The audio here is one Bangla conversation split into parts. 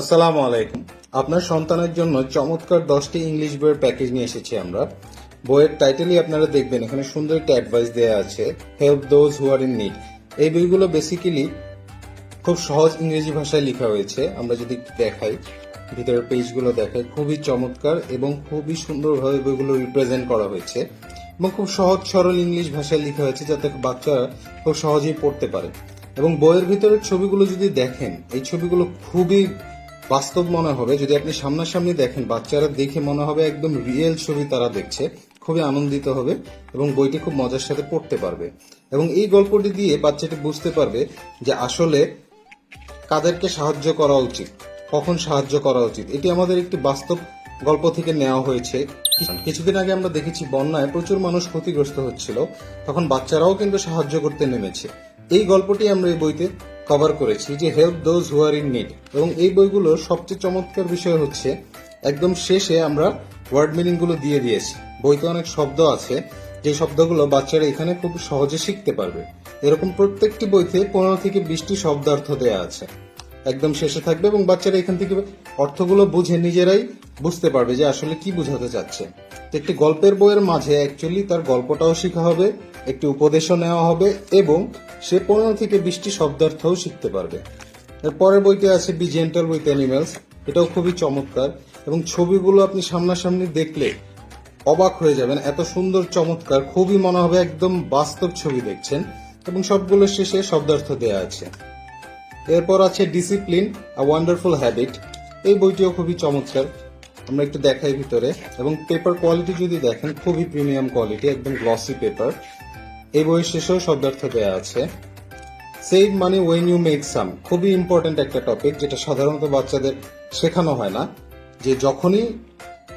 আসসালামু আলাইকুম। আপনার সন্তানের জন্য চমৎকার দশটি ইংলিশ বইয়ের প্যাকেজ নিয়ে এসেছি আমরা। বইয়ের টাইটেলই আপনারা দেখবেন, এখানে সুন্দর একটা অ্যাডভাইস দেওয়া আছে help those who are in need এই বইগুলো বেসিক্যালি খুব সহজ ইংরেজি ভাষায় লেখা হয়েছে। আমরা যদি দেখাই, ভিতরের পেজগুলো দেখাই, খুবই চমৎকার এবং খুবই সুন্দরভাবে বইগুলো রিপ্রেজেন্ট করা হয়েছে এবং খুব সহজ সরল ইংলিশ ভাষায় লেখা হয়েছে যাতে বাচ্চারা খুব সহজেই পড়তে পারে। এবং বইয়ের ভিতরের ছবিগুলো যদি দেখেন, এই ছবিগুলো খুবই বাস্তব মনে হবে, যদি আপনি সামনাসামনি দেখেন, বাচ্চারা দেখে মনে হবে একদম রিয়েল ছবি তারা দেখছে, খুবই আনন্দিত হবে এবং বইটি খুব মজার সাথে পড়তে পারবে। এবং এই গল্পটি দিয়ে বাচ্চাটি বুঝতে পারবে যে আসলে কাদেরকে সাহায্য করা উচিত, কখন সাহায্য করা উচিত। এটি আমাদের একটি বাস্তব গল্প থেকে নেওয়া হয়েছে। কিছুদিন আগে আমরা দেখেছি, বন্যায় প্রচুর মানুষ ক্ষতিগ্রস্ত হচ্ছিল, তখন বাচ্চারাও কিন্তু সাহায্য করতে নেমেছে। এই গল্পটি আমরা এই বইতে কভার করেছি যে help those who are in need এবং এই বইগুলোর সবচেয়ে চমৎকার বিষয় হচ্ছে, একদম শেষে আমরা ওয়ার্ড মিনিংগুলো দিয়ে দিয়েছি। বইতে অনেক শব্দ আছে, যে শব্দগুলো বাচ্চারা এখানে খুব সহজে শিখতে পারবে। এরকম প্রত্যেকটি বইতে পনেরো থেকে বিশটি শব্দার্থ দেয়া আছে। একদম শেষে থাকবে এবং বাচ্চারা এখান থেকে অর্থগুলো বুঝে নিজেরাই বুঝতে পারবে যে আসলে কি বোঝাতে চাচ্ছে। একটি গল্পের বইয়ের মাঝে অ্যাকচুয়ালি তার গল্পটাও শেখা হবে, একটি উপদেশও নেওয়া হবে এবং সে পনেরো থেকে বিশটি শব্দার্থও শিখতে পারবে। পরের বইটি আছে বি জেন্টাল উইথ অ্যানিমেলস এটাও খুবই চমৎকার এবং ছবিগুলো আপনি সামনাসামনি দেখলে অবাক হয়ে যাবেন, এত সুন্দর, চমৎকার, খুবই মনে হবে একদম বাস্তব ছবি দেখছেন এবং সবগুলোর শেষে শব্দার্থ দেয়া আছে। এরপর আছে ডিসিপ্লিন আ ওয়ান্ডারফুল হ্যাবিট এই বইটিও খুবই চমৎকার। আমরা একটু দেখাই ভিতরে। এবং পেপার কোয়ালিটি যদি দেখেন, খুবই প্রিমিয়াম কোয়ালিটি একদম গ্লসি পেপার এই বইয়ের শেষেও শব্দার্থ দেওয়া আছে। Save money when you make some খুবই ইম্পর্টেন্ট একটা টপিক যেটা সাধারণত বাচ্চাদের শেখানো হয় না। যে যখনই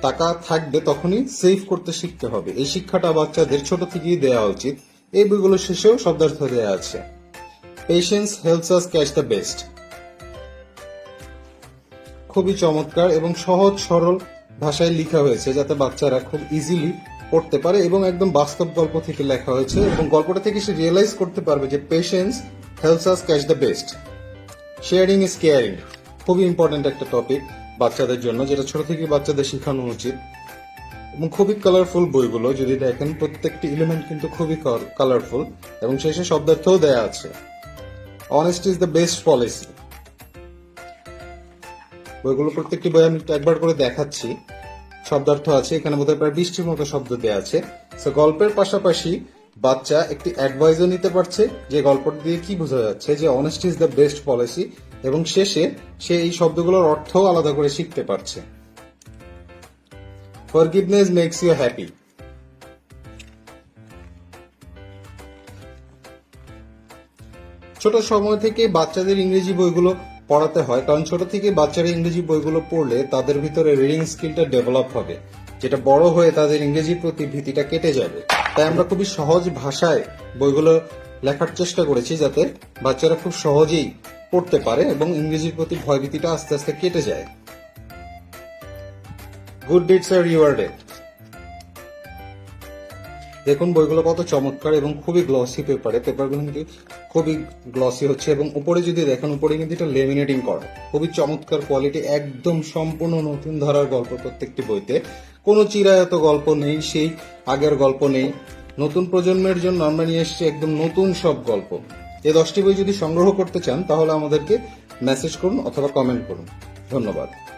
টাকা থাকবে, তখনই সেভ করতে শিখতে হবে। এই শিক্ষাটা বাচ্চাদের ছোট থেকেই দেওয়া উচিত। এই বইগুলোর শেষেও শব্দার্থ দেওয়া আছে। Patience helps us catch the best খুবই চমৎকার এবং সহজ, সরল ভাষায় লেখা হয়েছে যাতে বাচ্চারা খুব ইজিলি পড়তে পারে এবং একদম বাস্তব গল্প থেকে লেখা হয়েছে এবং গল্পটা থেকে সে রিয়েলাইজ করতে পারবে যে patience helps us catch the best sharing is caring খুবই ইম্পর্টেন্ট একটা টপিক বাচ্চাদের জন্য, যেটা ছোট থেকে বাচ্চাদের শেখানো উচিত। এবং খুবই কালারফুল বইগুলো, যদি দেখেন, প্রত্যেকটি এলিমেন্ট কিন্তু খুবই কালারফুল এবং শেষে শব্দার্থও দেয়া আছে। Honest is the best policy বইগুলো প্রত্যেকটি বই আমি একবার করে দেখাচ্ছি। শব্দার্থ আছে, এখানে বোধহয় প্রায় বিশটির মতো শব্দ দেওয়া আছে। তো গল্পের পাশাপাশি বাচ্চা একটি অ্যাডভাইজও নিতে পারছে, যে গল্পটি দিয়ে কি বোঝা যাচ্ছে যে honest is the best policy এবং শেষে সে এই শব্দগুলোর অর্থও আলাদা করে শিখতে পারছে। ফরগিভনেস মেক্স ইউ হ্যাপি ছোট সময় থেকে বাচ্চাদের ইংরেজি বইগুলো পড়াতে হয়, কারণ ছোট থেকে বাচ্চারা ইংরেজি বইগুলো পড়লে তাদের ভিতরে রিডিং স্কিলটা ডেভেলপ হবে। যেটা বড় হয়ে তাদের ইংরেজির প্রতি ভীতিটা কেটে যাবে। তাই আমরা খুবই সহজ ভাষায় বইগুলো লেখার চেষ্টা করেছি যাতে বাচ্চারা খুব সহজেই পড়তে পারে এবং ইংরেজির প্রতি ভয়ভীতিটা আস্তে আস্তে কেটে যায়। গুড ডিটস আর রিওয়ার্ডেড দেখুন বইগুলো কত চমৎকার এবং খুবই গ্লসি পেপারে পেপারগুলো কিন্তু খুবই গ্লসি হচ্ছে এবং উপরে যদি দেখেন, উপরে কিন্তু এটা লেমিনেটিং করা। খুবই চমৎকার কোয়ালিটি একদম সম্পূর্ণ নতুন ধারার গল্প প্রত্যেকটি বইতে। কোনো চিরায়ত গল্প নেই, সেই আগের গল্প নেই। নতুন প্রজন্মের জন্য আমরা নিয়ে এসেছি একদম নতুন সব গল্প। এই দশটি বই যদি সংগ্রহ করতে চান, তাহলে আমাদেরকে মেসেজ করুন অথবা কমেন্ট করুন। ধন্যবাদ।